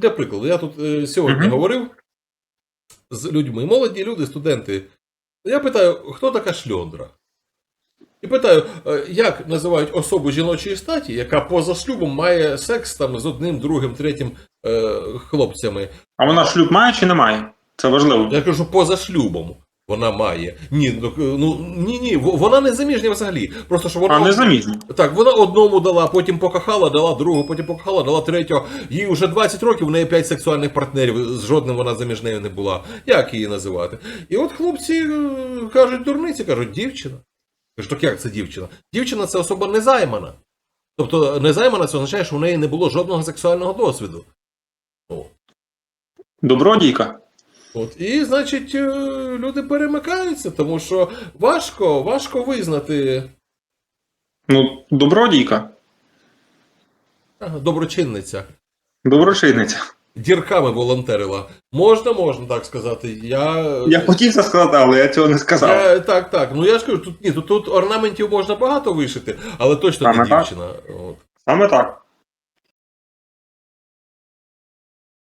для прикладу, я тут е, сьогодні Мгм. говорив з людьми, молоді люди, студенти. Я питаю, хто така шльондра? І питаю, е, як називають особу жіночої статі, яка поза шлюбом має секс там з одним, другим, третім е, хлопцями. А вона шлюб має чи не має? Це важливо. Я кажу, поза шлюбом вона має. Ні, ну, ну ні, ні, вона не заміжня взагалі. Просто що вона А не заміжня. так, вона одному дала, потім покохала, дала другу, потім покохала, дала третього. Їй вже 20 років, в неї 5 сексуальних партнерів, з жодним вона заміжнею не була. Як її називати? І от хлопці е, кажуть дурниці, кажуть, дівчина. Кажу, так як це дівчина? Дівчина це особа незаймана. Тобто незаймана це означає, що в неї не було жодного сексуального досвіду. Добродійка. От, і, значить, е, люди перемикаються, тому що важко, важко визнати Ну, добродійка. доброчинниця. Доброчинниця. Дірками волонтерила. Можна, можна так сказати. Я, Я хотів це сказати, але я цього не сказав. я так, так. Ну я ж кажу, тут ні, тут, тут орнаментів можна багато вишити, але точно не Саме так. дівчина. От. Саме так.